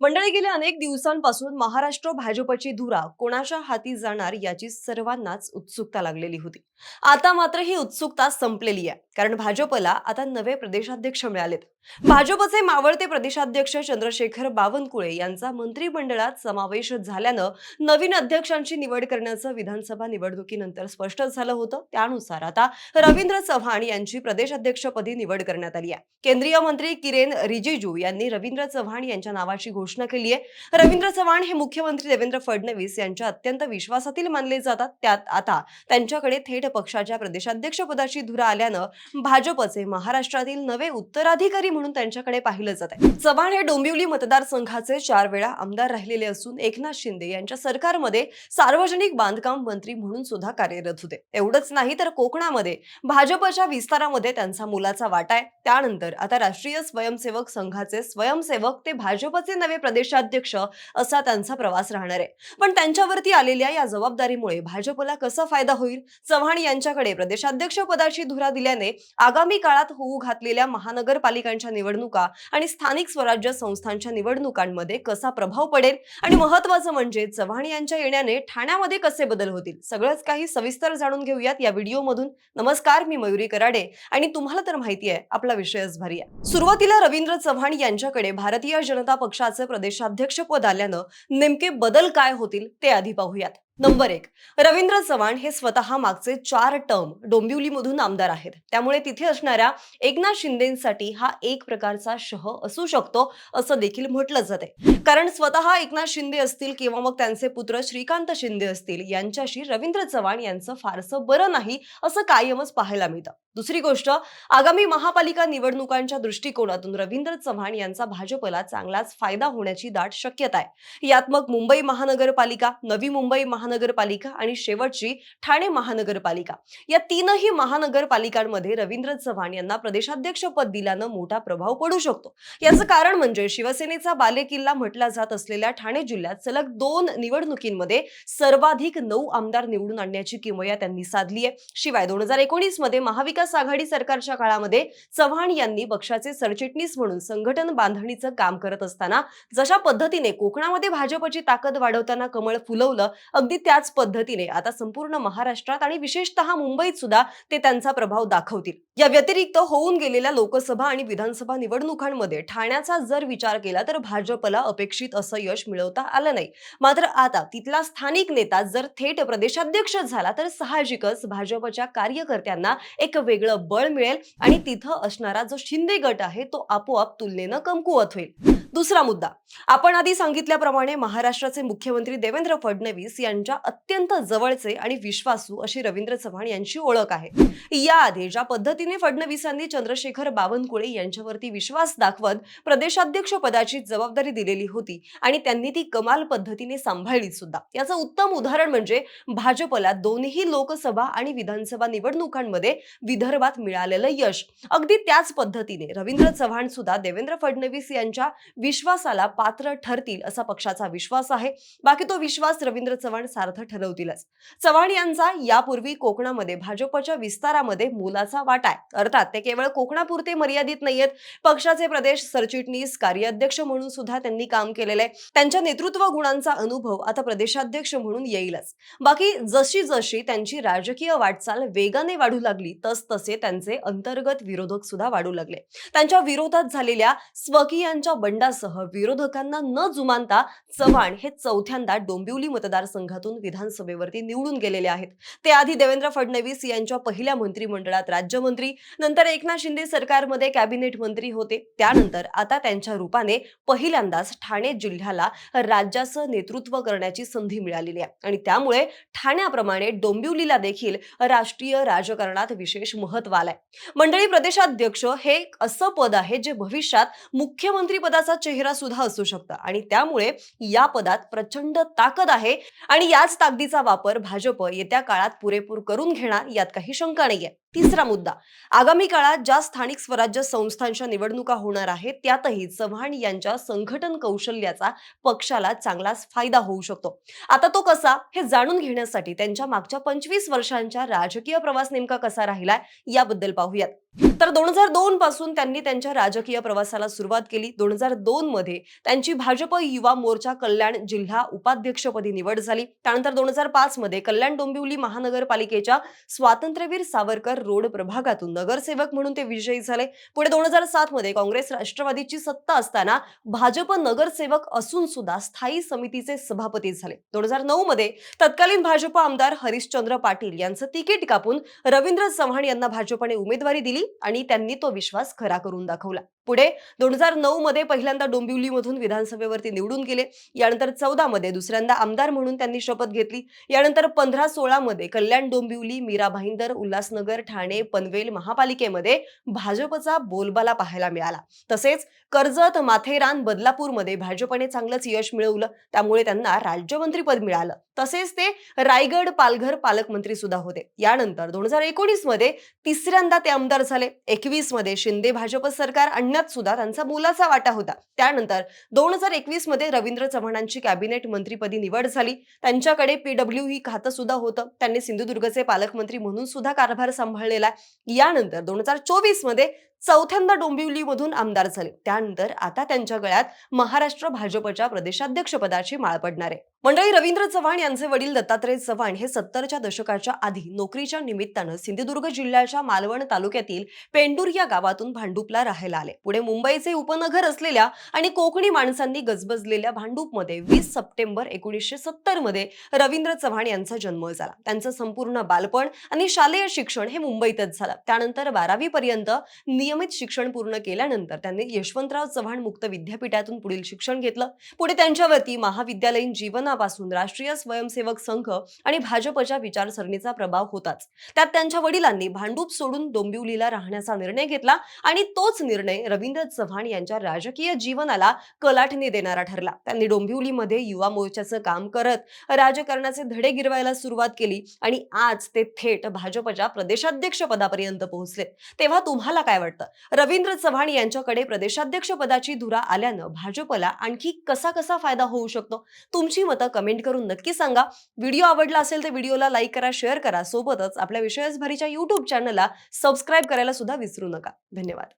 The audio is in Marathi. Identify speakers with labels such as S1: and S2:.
S1: मंडळी गेल्या अनेक दिवसांपासून महाराष्ट्र भाजपची धुरा कोणाच्या हाती जाणार याची सर्वांनाच उत्सुकता लागलेली होती. आता मात्र ही उत्सुकता संपलेली आहे. कारण भाजपला आता नवे प्रदेशाध्यक्ष मिळालेत. भाजपचे मावळते प्रदेशाध्यक्ष चंद्रशेखर बावनकुळे यांचा मंत्रिमंडळात समावेश झाल्यानं नवीन अध्यक्षांची निवड करण्याचं विधानसभा निवडणुकीनंतर स्पष्ट झालं होतं. त्यानुसार आता रवींद्र चव्हाण यांची प्रदेशाध्यक्षपदी निवड करण्यात आली आहे. केंद्रीय मंत्री किरेन रिजिजू यांनी रवींद्र चव्हाण यांच्या नावाची घोषणा केली आहे. रवींद्र चव्हाण हे मुख्यमंत्री देवेंद्र फडणवीस यांच्या अत्यंत विश्वासातील मानले जातात. त्यात आता त्यांच्याकडे थेट पक्षाच्या प्रदेशाध्यक्षपदाची धुरा आल्यानं भाजपचे महाराष्ट्रातील नवे उत्तराधिकारी म्हणून त्यांच्याकडे पाहिलं जात आहे. चव्हाण हे डोंबिवली मतदारसंघाचे चार वेळा आमदार राहिलेले असून एकनाथ शिंदे यांच्या सरकारमध्ये सार्वजनिक बांधकाम मंत्री म्हणून सुद्धा कार्यरत होते. एवढंच नाही तर कोकणामध्ये भाजपच्या विस्तारामध्ये त्यांचा मुलाचा वाटा आहे. त्यानंतर आता राष्ट्रीय स्वयंसेवक संघाचे स्वयंसेवक ते भाजपचे नवे प्रदेशाध्यक्ष असा त्यांचा प्रवास राहणार आहे. पण त्यांच्यावरती आलेल्या या जबाबदारीमुळे भाजपला कसा फायदा होईल? चव्हाण यांच्याकडे प्रदेशाध्यक्ष पदाची धुरा दिल्याने आगामी काळात होऊ घातलेल्या महानगरपालिकांच्या निवडणुका आणि स्थानिक स्वराज्य संस्थांच्या निवडणुकांमध्ये कसा प्रभाव पडेल? आणि महत्वाचं म्हणजे चव्हाण यांच्या येण्याने ठाण्यामध्ये कसे बदल होतील? सगळंच काही सविस्तर जाणून घेऊयात या व्हिडिओमधून. नमस्कार मी मयुरी कराडे. आणि तुम्हाला तर माहिती आहे आपला विषयच भारी आहे. सुरुवातीला रवींद्र चव्हाण यांच्याकडे भारतीय जनता पक्षाचे प्रदेशाध्यक्ष पद आल्यानं नेमके बदल काय होतील ते आधी पाहूयात. नंबर एक रवींद्र चव्हाण हे स्वतः मागचे चार टर्म डोंबिवलीमधून आमदार आहेत. त्यामुळे तिथे असणाऱ्या एकनाथ शिंदेसाठी हा एक प्रकारचा शह असू शकतो असं देखील म्हटलं जाते कारण स्वतः एकनाथ शिंदे असतील किंवा मग त्यांचे पुत्र श्रीकांत शिंदे असतील यांच्याशी रवींद्र चव्हाण यांचं फारसं बरं नाही असं कायमच पाहायला मिळतं. दुसरी गोष्ट आगामी महापालिका निवडणुकांच्या दृष्टिकोनातून रवींद्र चव्हाण यांचा भाजपला चांगलाच फायदा होण्याची दाट शक्यता आहे. यात मग मुंबई महानगरपालिका नवी मुंबई महा महानगरपालिका आणि शेवटची ठाणे महानगरपालिका. या तीनही महानगरपालिकांमध्ये रवींद्र चव्हाण यांना प्रदेशाध्यक्षपद दिल्यानं मोठा प्रभाव पडू शकतो. याचं कारण म्हणजे शिवसेनेचा बालेकिल्ला म्हटला जात असलेल्या ठाणे जिल्ह्यात सलग दोन निवडणुकींमध्ये सर्वाधिक नऊ आमदार निवडून आणण्याची किमया त्यांनी साधली आहे. शिवाय दोन हजार एकोणीसमध्ये महाविकास आघाडी सरकारच्या काळामध्ये चव्हाण यांनी पक्षाचे सरचिटणीस म्हणून संघटन बांधणीचं काम करत असताना जशा पद्धतीने कोकणामध्ये भाजपची ताकद वाढवताना कमळ फुलवलं अगदी त्याच पद्धतीने आता संपूर्ण महाराष्ट्रात आणि विशेषतः मुंबईत सुद्धा ते त्यांचा प्रभाव दाखवतील. या व्यतिरिक्त होऊन गेलेल्या लोकसभा आणि विधानसभा निवडणुकांमध्ये ठाण्याचा जर विचार केला तर भाजपला अपेक्षित असं यश मिळवता आलं नाही. मात्र आता तिथला स्थानिक नेता जर थेट प्रदेशाध्यक्ष झाला तर साहजिकच भाजपच्या कार्यकर्त्यांना एक वेगळं बळ मिळेल आणि तिथं असणारा जो शिंदे गट आहे तो आपोआप तुलनेनं कमकुवत होईल. दुसरा मुद्दा. आपण आधी सांगितल्याप्रमाणे महाराष्ट्राचे मुख्यमंत्री देवेंद्र फडणवीस यांच्या अत्यंत जवळचे आणि विश्वासू अशी रवींद्र चव्हाण यांची ओळख आहे. याआधी ज्या पद्धतीने फडणवीसांनी चंद्रशेखर बावनकुळे यांच्यावरती विश्वास दाखवत प्रदेशाध्यक्ष पदाची जबाबदारी दिलेली होती आणि त्यांनी ती कमाल पद्धतीने सांभाळली सुद्धा. याचं उत्तम उदाहरण म्हणजे भाजपला दोन्ही लोकसभा आणि विधानसभा निवडणुकांमध्ये विदर्भात मिळालेलं यश. अगदी त्याच पद्धतीने रवींद्र चव्हाण सुद्धा देवेंद्र फडणवीस यांच्या विश्वासाला पात्र ठरतील असा पक्षाचा विश्वास आहे. बाकी तो विश्वास रवींद्र चव्हाण सार्थ ठरवतीलच. चव्हाण यांचा यापूर्वी कोकणामध्ये भाजपच्या विस्तारामध्ये मोलाचा वाटा आहे. अर्थात ते केवळ कोकणापुरते मर्यादित नाहीयेत पक्षाचे प्रदेश सरचिटणीस कार्याध्यक्ष म्हणून सुद्धा त्यांनी काम केलेलं आहे. त्यांच्या नेतृत्व गुणांचा अनुभव आता प्रदेशाध्यक्ष म्हणून येईलच. बाकी जशी जशी त्यांची राजकीय वाटचाल वेगाने वाढू लागली तस तसे त्यांचे अंतर्गत विरोधक सुद्धा वाढू लागले. त्यांच्या विरोधात झालेल्या स्वकीयांच्या बंडासह विरोधकांना न जुमानता चव्हाण हे चौथ्यांदा डोंबिवली मतदारसंघातून विधानसभेवरती निवडून गेलेले आहेत. ते आधी देवेंद्र फडणवीस यांच्या पहिल्या मंत्रिमंडळात राज्यमंत्री नंतर एकनाथ शिंदे सरकारमध्ये कॅबिनेट मंत्री होते. त्यानंतर आता त्यांच्या रूपाने पहिल्यांदाच ठाणे जिल्ह्याला राज्याचं नेतृत्व करण्याची संधी मिळालेली आहे. आणि त्यामुळे ठाण्याप्रमाणे डोंबिवलीला देखील राष्ट्रीय राजकारणात विशेष महत्त्व आलाय. मंडळी प्रदेशाध्यक्ष हे एक असं पद आहे जे भविष्यात मुख्यमंत्री पदाचा चेहरा सुद्धा असू शकतं. आणि त्यामुळे या पदात प्रचंड ताकद आहे. आणि याच ताकदीचा वापर भाजप येत्या काळात पुरेपूर करून घेणार यात काही शंका नाहीये. तिसरा मुद्दा. आगामी काळात ज्या स्थानिक स्वराज्य संस्थांच्या निवडणुका होणार आहेत त्यातही चव्हाण यांच्या संघटन कौशल्याचा पक्षाला चांगलाच फायदा होऊ शकतो. आता तो कसा हे जाणून घेण्यासाठी त्यांच्या मागच्या पंचवीस वर्षांच्या राजकीय प्रवास नेमका कसा राहिलाय याबद्दल पाहूयात. तर दोन हजार दोन पासून त्यांनी त्यांच्या राजकीय प्रवासाला सुरुवात केली. दोन हजार दोन मध्ये त्यांची भाजप युवा मोर्चा कल्याण जिल्हा उपाध्यक्षपदी निवड झाली. त्यानंतर दोन हजार पाच मध्ये कल्याण डोंबिवली महानगरपालिकेच्या स्वातंत्र्यवीर सावरकर रोड प्रभागातून नगरसेवक म्हणून ते विजयी झाले. पुढे दोन हजार सात मध्ये काँग्रेस राष्ट्रवादीची सत्ता असताना भाजप नगरसेवक असून सुद्धा स्थायी समितीचे सभापती झाले. दोन हजार नऊ मध्ये तत्कालीन भाजप आमदार हरिश्चंद्र पाटील यांचं तिकीट कापून रवींद्र चव्हाण यांना भाजपने उमेदवारी दिली आणि त्यांनी तो विश्वास खरा करून दाखवला. पुढे दोन हजार नऊ मध्ये पहिल्यांदा डोंबिवलीमधून विधानसभेवरती निवडून गेले. यानंतर चौदा मध्ये दुसऱ्यांदा आमदार म्हणून त्यांनी शपथ घेतली. यानंतर पंधरा सोळा मध्ये कल्याण डोंबिवली मीरा भाईंदर उल्हासनगर ठाणे पनवेल महापालिकेमध्ये भाजपचा बोलबाला पाहायला मिळाला. तसेच कर्जत माथेरान बदलापूरमध्ये भाजपने चांगलंच यश मिळवलं. त्यामुळे त्यांना राज्यमंत्रीपद मिळालं. तसेच ते रायगड पालघर पालकमंत्री सुद्धा होते. यानंतर दोन हजार एकोणीसमध्ये तिसऱ्यांदा ते आमदार झाले. एकवीसमध्ये शिंदे भाजप सरकार आणण्यात सुद्धा त्यांचा मोलाचा वाटा होता. त्यानंतर दोन हजार एकवीसमध्ये रवींद्र चव्हाणांची कॅबिनेट मंत्रीपदी निवड झाली. त्यांच्याकडे पीडब्ल्यू ही खातं सुद्धा होतं. त्यांनी सिंधुदुर्गचे पालकमंत्री म्हणून सुद्धा कारभार सांभाळलेला आहे. यानंतर दोन हजार चोवीसमध्ये चौथ्यांदा डोंबिवलीमधून आमदार झाले. त्यानंतर आता त्यांच्या गळ्यात महाराष्ट्र भाजपच्या प्रदेशाध्यक्षपदाची माळ पडणार आहे. मंडळी रवींद्र चव्हाण यांचे वडील दत्तात्रय चव्हाण हे सत्तरच्या दशकाच्या आधी नोकरीच्या निमित्तानं सिंधुदुर्ग जिल्ह्याच्या मालवण तालुक्यातील पेंडूर या गावातून भांडूपला राहायला आले. पुढे मुंबईचे उपनगर असलेल्या आणि कोकणी माणसांनी गजबजलेल्या भांडूपमध्ये वीस सप्टेंबर एकोणीसशे सत्तरमध्ये रवींद्र चव्हाण यांचा जन्म झाला. त्यांचं संपूर्ण बालपण आणि शालेय शिक्षण हे मुंबईतच झालं. त्यानंतर बारावी पर्यंत नियमित शिक्षण पूर्ण केल्यानंतर त्यांनी यशवंतराव चव्हाण मुक्त विद्यापीठातून पुढील शिक्षण घेतलं. पुढे त्यांच्यावरती महाविद्यालयीन जीवनापासून राष्ट्रीय स्वयंसेवक संघ आणि भाजपच्या विचारसरणीचा प्रभाव होताच. त्यात त्यांच्या वडिलांनी भांडूप सोडून डोंबिवलीला राहण्याचा निर्णय घेतला आणि तोच निर्णय रवींद्र चव्हाण यांच्या राजकीय जीवनाला कलाटणी देणारा ठरला. त्यांनी डोंबिवलीमध्ये युवा मोर्चाचं काम करत राजकारणाचे धडे गिरवायला सुरुवात केली आणि आज ते थेट भाजपच्या प्रदेशाध्यक्ष पदापर्यंत पोहोचले. तेव्हा तुम्हाला काय वाटतं? रवींद्र चव्हाण यांच्याकडे प्रदेशाध्यक्ष पदाची धुरा आल्यानं भाजपला आणखी कसा कसा फायदा होऊ शकतो? तुमची मतं कमेंट करून नक्की सांगा. व्हिडिओ आवडला असेल तर व्हिडिओला लाईक करा शेअर करा. सोबतच आपल्या विषयसभरीच्या युट्यूब चॅनलला सबस्क्राईब करायला सुद्धा विसरू नका. धन्यवाद.